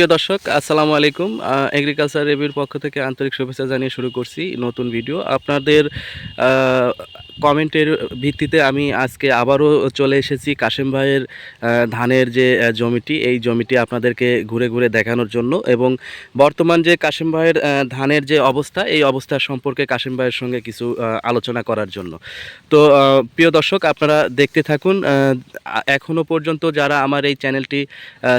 প্রিয় দর্শক, আসসালামু আলাইকুম। এগ্রিকালচার রেভিউর পক্ষ থেকে আন্তরিক শুভেচ্ছা জানিয়ে শুরু করছি নতুন ভিডিও আপনাদের কমেন্টের ভিত্তিতে আমি আজকে আবারও চলে এসেছি কাশেম ভাইয়ের ধানের যে জমিটি এই জমিটি আপনাদেরকে ঘুরে ঘুরে দেখানোর জন্য এবং বর্তমান যে কাশেম ভাইয়ের ধানের যে অবস্থা এই অবস্থা সম্পর্কে কাশেম ভাইয়ের সঙ্গে কিছু আলোচনা করার জন্য। তো প্রিয় দর্শক আপনারা দেখতে থাকুন আহ, এখনও পর্যন্ত যারা আমার এই চ্যানেলটি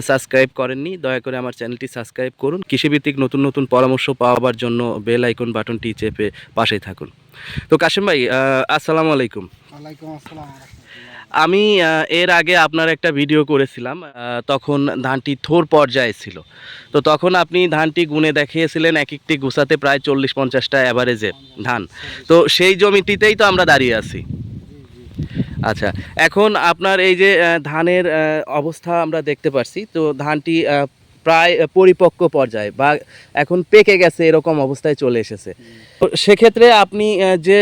সাবস্ক্রাইব করেননি দয়া করে আমার চ্যানেলটি সাবস্ক্রাইব করুন। কৃষিভিত্তিক নতুন নতুন পরামর্শ পাওয়ার জন্য বেল আইকন বাটনটি চেপে পাশেই থাকুন। তো কাশিম ভাই আসসালামু আলাইকুম। ওয়ালাইকুম আসসালাম আমি এর আগে আপনার একটা ভিডিও করেছিলাম তখন ধানটি থোর পর্যায়ে ছিল। তো তখন আপনি ধানটি গুনে দেখিয়েছিলেন এক একটি গুছাতে প্রায় চল্লিশ পঞ্চাশটা অ্যাভারেজে ধান। তো সেই জমিটিতেই তো আমরা দাঁড়িয়ে আছি। আচ্ছা এখন আপনার এই যে ধানের অবস্থা আমরা দেখতে পাচ্ছি তো ধানটি প্রায় পরিপক্ক পর্যায়ে বা এখন পেকে গেছে এরকম অবস্থায় চলে এসেছে। সেক্ষেত্রে আপনি যে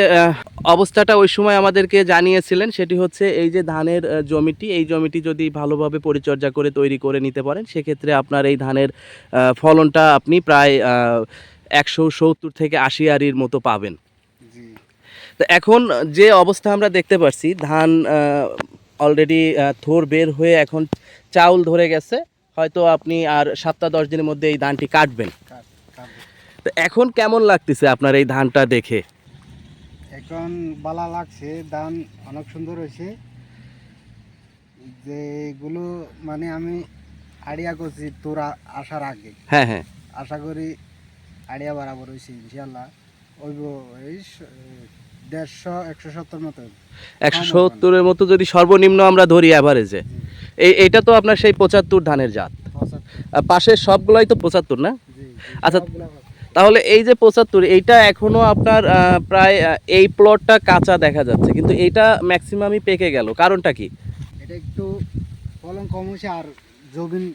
অবস্থাটা ওই সময় আমাদেরকে জানিয়েছিলেন সেটি হচ্ছে এই যে ধানের জমিটি এই জমিটি যদি ভালোভাবে পরিচর্যা করে তৈরি করে নিতে পারেন সেক্ষেত্রে আপনার এই ধানের ফলনটা আপনি প্রায় একশো সত্তর থেকে আশি আরির মতো পাবেন। তো এখন যে অবস্থা আমরা দেখতে পাচ্ছি ধান অলরেডি থোর বের হয়ে এখন চাউল ধরে গেছে। হয়তো আপনি আর সাতটা দশ দিনের মধ্যে এই ধানটি কাটবেন। তো এখন কেমন লাগতেছে আপনার এই ধানটা দেখে? এখন বালা লাগছে ধান অনেক সুন্দর হয়েছে। যেগুলো মানে আমি আইডিয়া করছি তোর আসার আগে। হ্যাঁ হ্যাঁ। আশা করি আইডিয়া বরাবর হয়েছে ইনশাল্লাহ এই দেড়শো একশো সত্তর মতো। একশো সত্তরের মতো যদি সর্বনিম্ন আমরা ধরি অ্যাভারেজে এই এইটা তো আপনার সেই পঁচাত্তর ধানের জাত। পাশের সবগুলোই তো পঁচাত্তর না? আচ্ছা, তাহলে এই যে পঁচাত্তর এইটা এখনও আপনার প্রায় এই প্লটটা কাঁচা দেখা যাচ্ছে। কিন্তু এইটা ম্যাক্সিমামই পেকে গেল। কারণটা কি? এটা একটু ফলন কম হয়েছে আর জবিন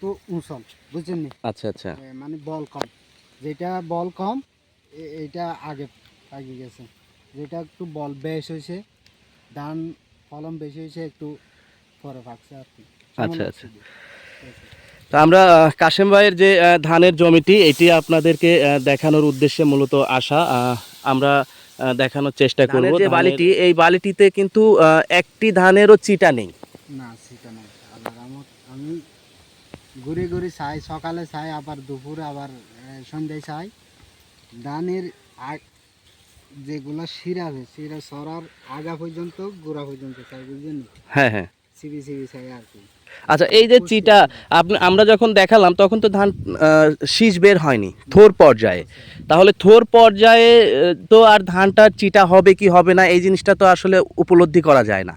তো উঁচল বুঝছেন নি? আচ্ছা আচ্ছা। মানে বল কম। যেটা বল কম এইটা আগে আগে গেছে। যেটা একটু বল বেশ হয়েছে ধান ফলন বেশি হয়েছে একটু পরে পাকছে আর কি। আচ্ছা, আচ্ছা। তো আমরা কাশেম ভাইয়ের যে ধানের জমিটি এটি আপনাদেরকে দেখানোর উদ্দেশ্যে মূলত আসা। আমরা দেখানোর চেষ্টা করব। যে বালিটি এই বালিটিতে কিন্তু একটি ধানেরও চিটা নেই। না আমি ঘুরে ঘুরে চাই সকালে চাই আবার দুপুরে আবার সন্ধ্যায় চাই। ধানের আগ যেগুলো শিরা আছে শিরা সরার আগা পর্যন্ত গোড়া পর্যন্ত চাই বুঝলেন? হ্যাঁ হ্যাঁ। সিবি সিবি চাই আর কি। আচ্ছা এই যে চিটা আমরা যখন দেখালাম তখন তো ধান শীষ বের হয়নি থোর পর্যায়ে। তাহলে থোর পর্যায়ে তো আর ধানটা চিটা হবে কি হবে না এই জিনিসটা তো আসলে উপলব্ধি করা যায় না।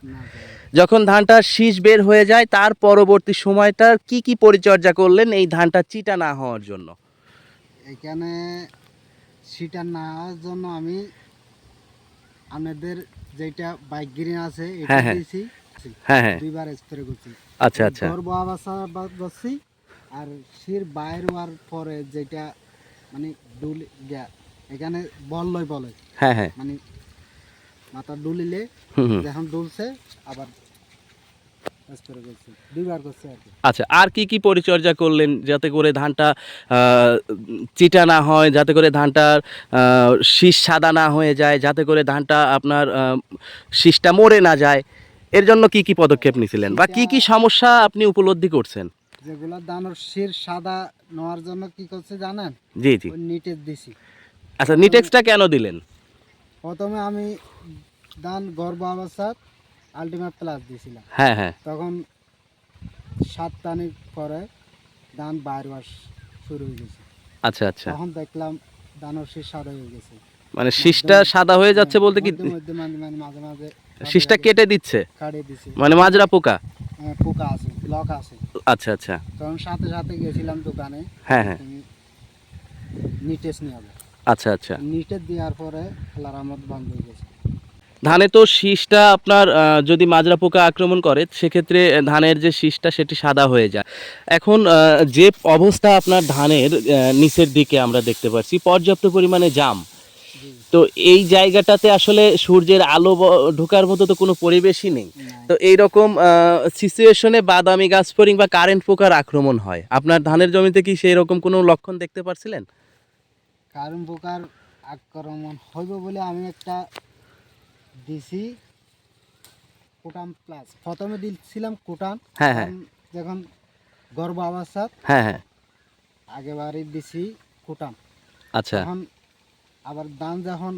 যখন ধানটা শীষ বের হয়ে যায় তার পরবর্তী সময়টার কি কি পরিচর্যা করলেন এই ধানটা চিটা না হওয়ার জন্য? এখানে সিটার না হওয়ার জন্য আমি আপনাদের যেটা বাইক গ্রিন আছে এটা হ্যাঁ, হ্যাঁ। হ্যাঁ হ্যাঁ। দুইবার স্প্রে করছি আচ্ছা আচ্ছা। গর্ব আবাসা বসছি আর শির বাইর হওয়ার পরে যেটা মানে ডুল এখানে বল লয় বলে। হ্যাঁ হ্যাঁ। মানে মাথা ডুলিলে। যখন ডুলছে আবার আচ্ছা আর কি কি পরিচর্যা করলেন যাতে করে ধানটা চিটা না হয় যাতে করে ধানটার শীষ সাদা না হয়ে যায় যাতে করে ধানটা আপনার শীষটা মরে না যায়? এর জন্য কি কি পদক্ষেপ নিয়েছিলেন বা কি কি সমস্যা আপনি উপলব্ধি করছেন? যেগুলা দানোর শির সাদা নেওয়ার জন্য কি করছে জানেন? জি জি। নিটেক্স দিছি। আচ্ছা নিটেক্সটা কেন দিলেন? প্রথমে আমি দান গর্ভ অবস্থার আলটিমেট প্লাস দিয়েছিলাম হ্যাঁ হ্যাঁ। তখন সাত টানি পরে দান বাইর মাস শুরু হয়ে গেছে। আচ্ছা আচ্ছা। তখন দেখলাম ধানের শীষ সাদা হয়ে গেছে। মানে শীষটা সাদা হয়ে যাচ্ছে বলতে কি মাঝে মাঝে শীষটা কেটে দিচ্ছে? দিছি। মানে মাজরা পোকা? হ্যাঁ, পোকা আছে ব্লক আছে। আচ্ছা আচ্ছা। তখন সাথে সাথে গেছিলাম দোকানে। হ্যাঁ হ্যাঁ। তুমি নিটেস নিয়ে হবে আচ্ছা আচ্ছা। নিটেস দেওয়ার পরে আল্লাহর রহমত বন্ধ হয়ে গেছে। ধানে তো শীষটা আপনার আহ, যদি মাজরা পোকা আক্রমণ করে সেক্ষেত্রে ধানের যে শীষটা সেটি সাদা হয়ে যায়। এখন আহ, যে অবস্থা আপনার ধানের আহ, নিচের দিকে আমরা দেখতে পাচ্ছি পর্যাপ্ত পরিমাণে জাম। তো এই জায়গাটাতে আসলে সূর্যের আলো ঢোকার মতো তো কোনো পরিবেশই নেই। তো এইরকম সিচুয়েশনে বাদামি গাছ ফড়িং বা কারেন্ট পোকার আক্রমণ হয়। আপনার ধানের জমিতে কি সেই রকম কোনো লক্ষণ দেখতে পারছিলেন? কারেন্ট পোকার আক্রমণ হইব বলে আমি একটা দিছি কোটাম প্লাস প্রথমে দিছিলাম কোটাম হ্যাঁ হ্যাঁ। যখন গর্ভ অবস্থা হ্যাঁ হ্যাঁ। আগেবারই দিছি কোটাম আচ্ছা। এখন আবার ধান যখন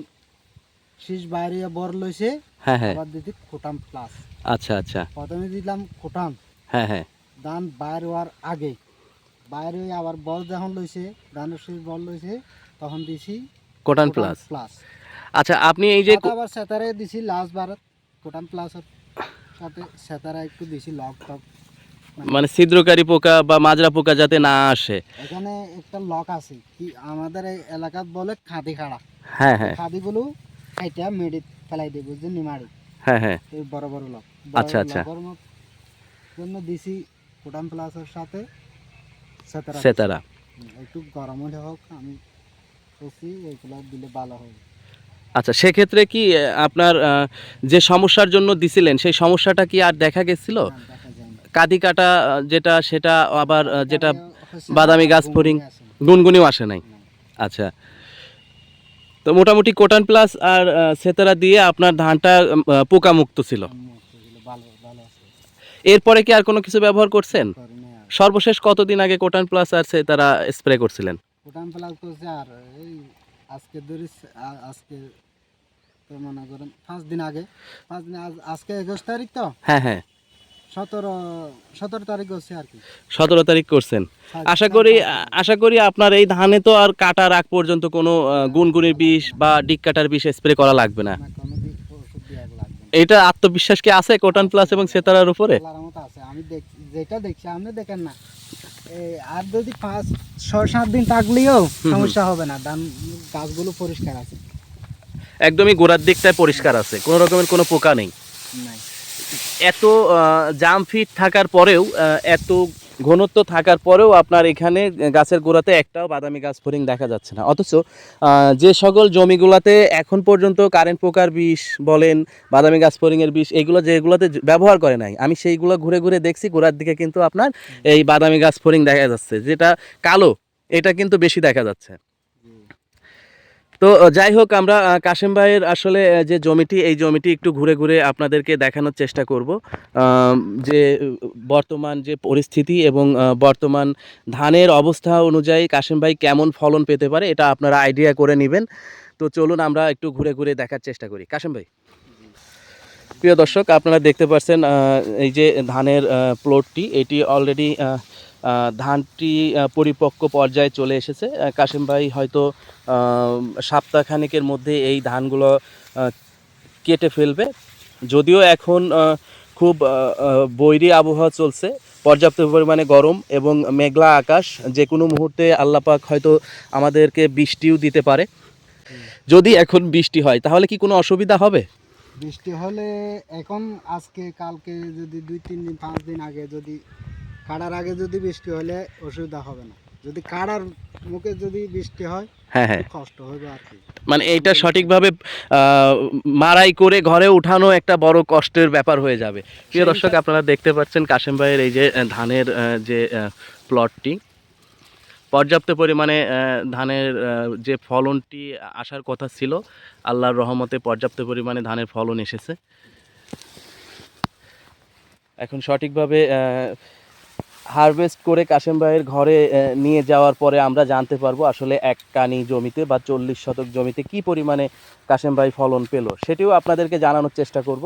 শীষ বাইরে বর লইছে হ্যাঁ হ্যাঁ। আবার দিছি কোটাম প্লাস আচ্ছা আচ্ছা। প্রথমে দিলাম কোটাম হ্যাঁ হ্যাঁ। ধান বাইর হওয়ার আগে বাইরে আবার বল যখন লইছে ধানের শীষ বল লইছে তখন দিছি কোটান প্লাস প্লাস আচ্ছা আপনি এই যে আবার সেতারে দিছি লাস্ট বার কোটাম প্লাসের সাথে সেতারা একটু দিছি লক টক মানে ছিদ্রকারী পোকা বা মাজরা পোকা যাতে না আসে। এখানে একটা লক আছে কি আমাদের এই এলাকাত বলে খাদি খাড়া। হ্যাঁ হ্যাঁ। খাদিগুলো খাইটা মেডিত ফেলাই দেব বুঝছেন নিমাড়ি। হ্যাঁ হ্যাঁ। এই বড় বড় লক আচ্ছা, আচ্ছা। জন্য দিছি কোটাম প্লাসের সাথে সেতারা। সেতারা। একটু গরম হলে হোক আমি করছি এগুলো দিলে ভালো হবে। আচ্ছা সেক্ষেত্রে কি আপনার যে সমস্যার জন্য দিছিলেন সেই সমস্যাটা কি আর দেখা গেছিল। কাদি কাটা যেটা সেটা আবার যেটা বাদামি গাছ ফড়িং গুনগুনিও আসে নাই। আচ্ছা। তো মোটামুটি কোটান প্লাস আর সেতারা দিয়ে আপনার ধানটা পোকা মুক্ত ছিল। এরপরে কি আর কোনো কিছু ব্যবহার করছেন। সর্বশেষ কতদিন আগে কোটান প্লাস আর সেতারা স্প্রে করছিলেন? কোটাম প্লাস করছে আর এই আজকে ধরি আজকে তো মনে করেন পাঁচ দিন আগে। পাঁচ দিন আজকে একুশ তারিখ তো? হ্যাঁ হ্যাঁ। সতেরো সতেরো তারিখ করছে আর কি। সতেরো তারিখ করছেন। আশা করি আশা করি আপনার এই ধানে তো আর কাটার আগ পর্যন্ত কোনো গুনগুনির বিষ বা ডিক কাটার বিষ স্প্রে করা লাগবে না। এটা আত্মবিশ্বাস কি আছে কোটান প্লাস এবং সেতারার উপরে? আছে। আমি যেটা দেখছি আপনি দেখেন না। আর যদি পাঁচ ছয় সাত দিন থাকলেও সমস্যা হবে না। ধান গাছগুলো পরিষ্কার আছে। একদমই গোড়ার দিকটায় পরিষ্কার আছে। কোনো রকমের কোনো পোকা নেই। নাই। এত জাম ফিট থাকার পরেও এত ঘনত্ব থাকার পরেও আপনার এখানে গাছের গোড়াতে একটাও বাদামি গাছ ফরিং দেখা যাচ্ছে না। অথচ যে সকল জমিগুলোতে এখন পর্যন্ত কারেন্ট পোকার বিষ বলেন, বাদামি গাছ ফরিংয়ের বিষ, এগুলো যেগুলোতে ব্যবহার করে নাই। আমি সেইগুলো ঘুরে ঘুরে দেখছি, গোড়ার দিকে কিন্তু আপনার এই বাদামি গাছ ফরিং দেখা যাচ্ছে, যেটা কালো, এটা কিন্তু বেশি দেখা যাচ্ছে। তো যাই হোক, আমরা কাশেম ভাইয়ের আসলে যে জমিটি, এই জমিটি একটু ঘুরে ঘুরে আপনাদেরকে দেখানোর চেষ্টা করব। যে, বর্তমান যে পরিস্থিতি এবং বর্তমান ধানের অবস্থা অনুযায়ী কাশেম ভাই কেমন ফলন পেতে পারে, এটা আপনারা আইডিয়া করে নেবেন। তো চলুন, আমরা একটু ঘুরে ঘুরে দেখার চেষ্টা করি। কাশেম ভাই। প্রিয় দর্শক, আপনারা দেখতে পাচ্ছেন এই যে ধানের প্লটটি এটি অলরেডি ধানটি পরিপক্ক পর্যায়ে চলে এসেছে। কাশেম ভাই, হয়তো সপ্তাহখানেকের মধ্যে এই ধানগুলো কেটে ফেলবে। যদিও এখন খুব বৈরী আবহাওয়া চলছে। পর্যাপ্ত পরিমাণে গরম এবং মেঘলা আকাশ যে কোনো মুহূর্তে আল্লাপাক হয়তো আমাদেরকে বৃষ্টিও দিতে পারে। যদি এখন বৃষ্টি হয়, তাহলে কি কোনো অসুবিধা হবে? বৃষ্টি হলে এখন, আজকে, কালকে যদি দুই, তিন দিন, পাঁচ দিন আগে যদি কাটার আগে যদি বৃষ্টি হলে অসুবিধা হবে না। যদি কাটার মুখে যদি বৃষ্টি হয় হ্যাঁ হ্যাঁ। কষ্ট হবে আর কি। মানে এইটা সঠিকভাবে মারাই করে ঘরে উঠানো একটা বড় কষ্টের ব্যাপার হয়ে যাবে। প্রিয় দর্শক আপনারা দেখতে পাচ্ছেন কাশেম ভাইয়ের এই যে ধানের যে প্লটটি পর্যাপ্ত পরিমাণে ধানের যে ফলনটি আসার কথা ছিল আল্লাহর রহমতে পর্যাপ্ত পরিমাণে ধানের ফলন এসেছে। এখন সঠিকভাবে হারভেস্ট করে কাশেম ভাইয়ের ঘরে নিয়ে যাওয়ার পরে আমরা জানতে পারব আসলে এক কানি জমিতে বা চল্লিশ শতক জমিতে কি পরিমাণে কাশেম ভাই ফলন পেল, সেটিও আপনাদেরকে জানানোর চেষ্টা করব।